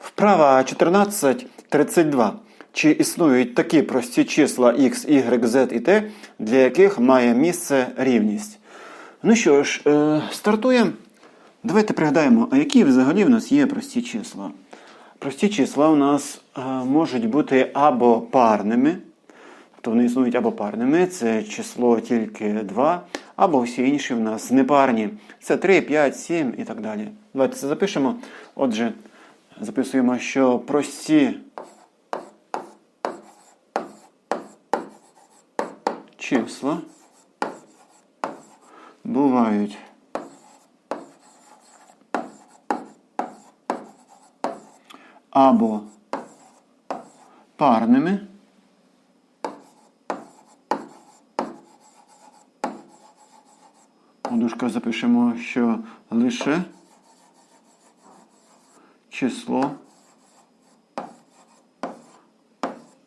Вправа 14.32. Чи існують такі прості числа x, y, z і t, для яких має місце рівність? Ну що ж, е, стартуємо. Давайте пригадаємо, а які взагалі в нас є прості числа? Прості числа у нас е, можуть бути або парними, тобто вони існують або парними, це число тільки 2, або всі інші в нас непарні. Це 3, 5, 7 і так далі. Давайте це запишемо. Отже, записуємо, що прості числа бувають або парними, у запишемо, що лише число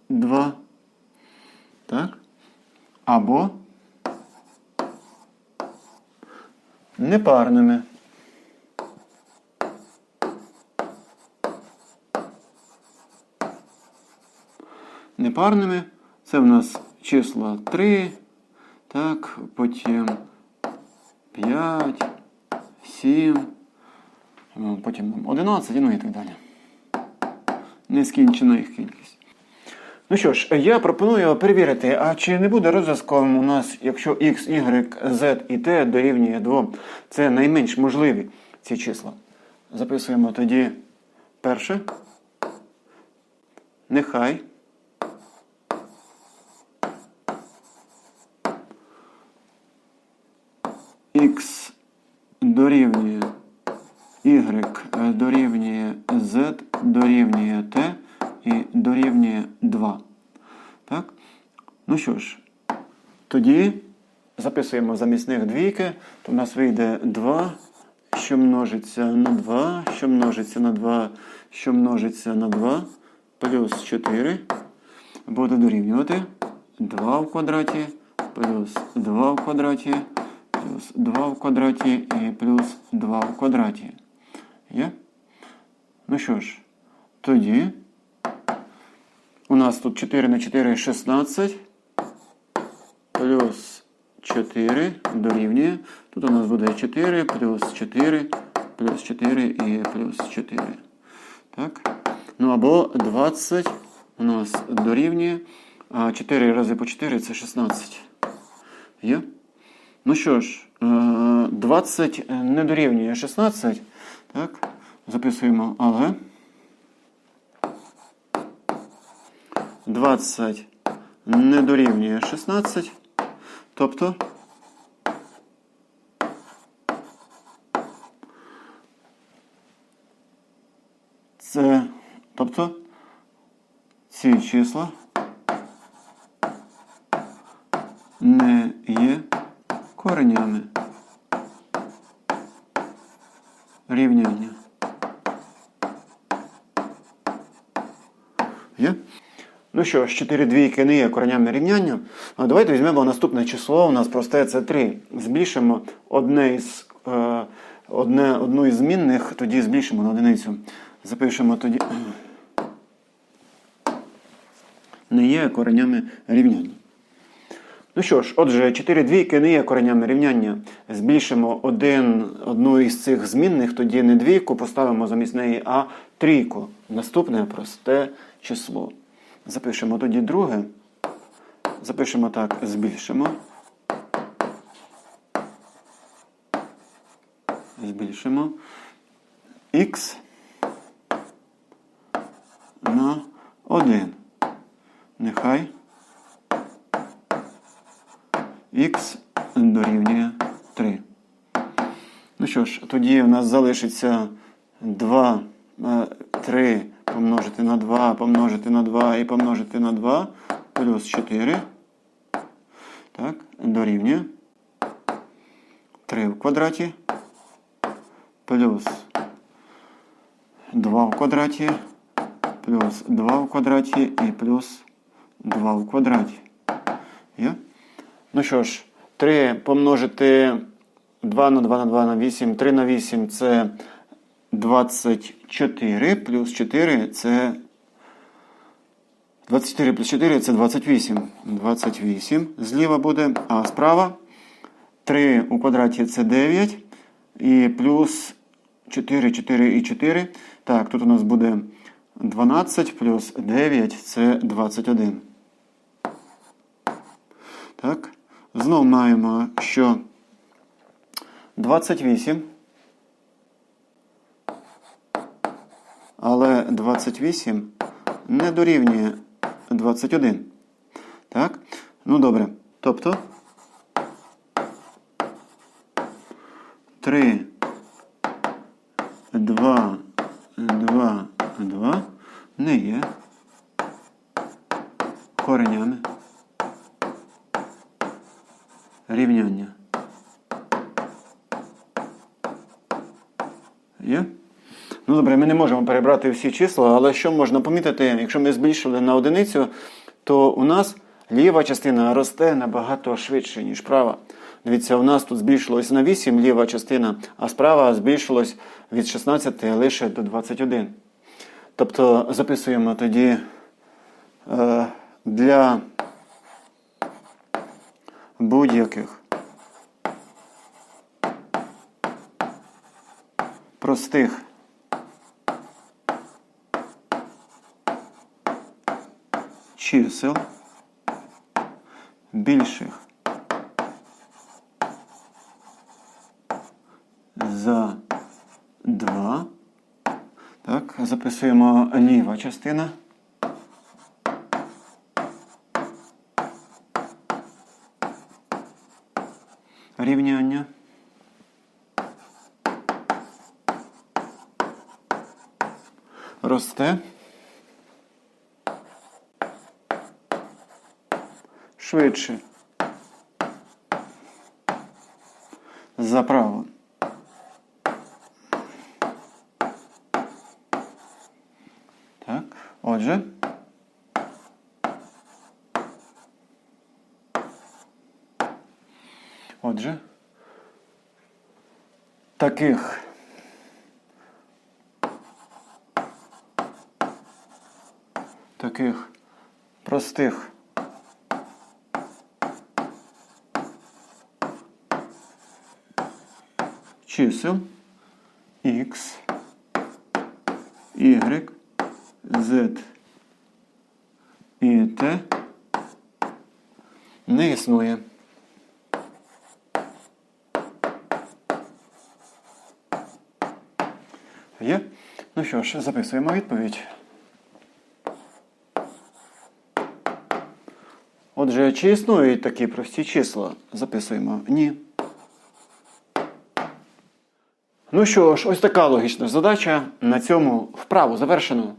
2, так? Або непарними. Непарними це в нас числа 3, так, потім 5, 7, ну, потім 11, ну і так далі. Нескінчена їх кількість. Ну що ж, я пропоную перевірити, а чи не буде розв'язком у нас, якщо x, y, z і t дорівнює 2, це найменш можливі ці числа. Записуємо тоді перше. Нехай. x дорівнює y дорівнює z дорівнює t і дорівнює 2. Так? Ну що ж, тоді записуємо замість них двійки, то в нас вийде 2, що множиться на 2, що множиться на 2, що множиться на 2, плюс 4 буде дорівнювати 2 в квадраті, плюс 2 в квадраті, плюс 2 в квадраті і плюс 2 в квадраті. Є? Ну що ж, тоді у нас тут 4 на 4 16. Плюс 4 дорівнює. Тут у нас буде 4 плюс 4, плюс 4 і плюс 4. Так. Ну або 20 у нас дорівнює. А 4 рази по 4 це 16. Є? Ну що ж, 20 не дорівнює 16. Так. Записуємо, але. 20 не дорівнює 16. Тобто це, тобто ці числа не є коренями рівняння. Є? Ну що ж, 4 двійки не є коренями рівняння. А давайте візьмемо наступне число. У нас просте це 3. Збільшимо одне із, е, одне, одну із змінних, тоді збільшимо на одиницю. Запишемо тоді. Не є коренями рівняння. Ну що ж, отже, 4 двійки не є коренями рівняння. Збільшимо один, одну із цих змінних, тоді не двійку, поставимо замість неї, а трійку. Наступне просте число. Запишемо тоді друге. Запишемо так, збільшимо. Збільшимо. Х на 1. Нехай х дорівнює 3. Ну що ж, тоді в нас залишиться 2, 3 помножити на 2, помножити на 2 і помножити на 2 плюс 4. Так, дорівнює 3 в квадраті плюс 2 в квадраті плюс 2 в квадраті і плюс 2 в квадраті. Є? Ну що ж, 3 помножити 2 на 2 на 2 на 8, 3 на 8 це 24 плюс 4 це 24 плюс 4 це 28. 28 зліва буде, а справа 3 у квадраті це 9. І плюс 4, 4 і 4. Так, тут у нас буде 12 плюс 9 це 21. Так. Знов маємо, що 28. Але 28 не дорівнює 21. Так? Ну добре. Тобто 3, 2, 2, 2 не є коренями рівняння. Є? Ну добре, ми не можемо перебрати всі числа, але що можна помітити, якщо ми збільшили на одиницю, то у нас ліва частина росте набагато швидше, ніж права. Дивіться, у нас тут збільшилось на 8 ліва частина, а справа збільшилось від 16 лише до 21. Тобто записуємо тоді е, для будь-яких простих чисел більших за 2. Так, записуємо ліва частина. Рівняння. Росте. Швидше. За право. Так, отже. Таких. Таких простих. Чисел. X, y, z. І t не існує. Є? Ну що ж, записуємо відповідь. Отже, чи існують такі прості числа? Записуємо ні. Ну що ж, ось така логічна задача. На цьому вправу завершено.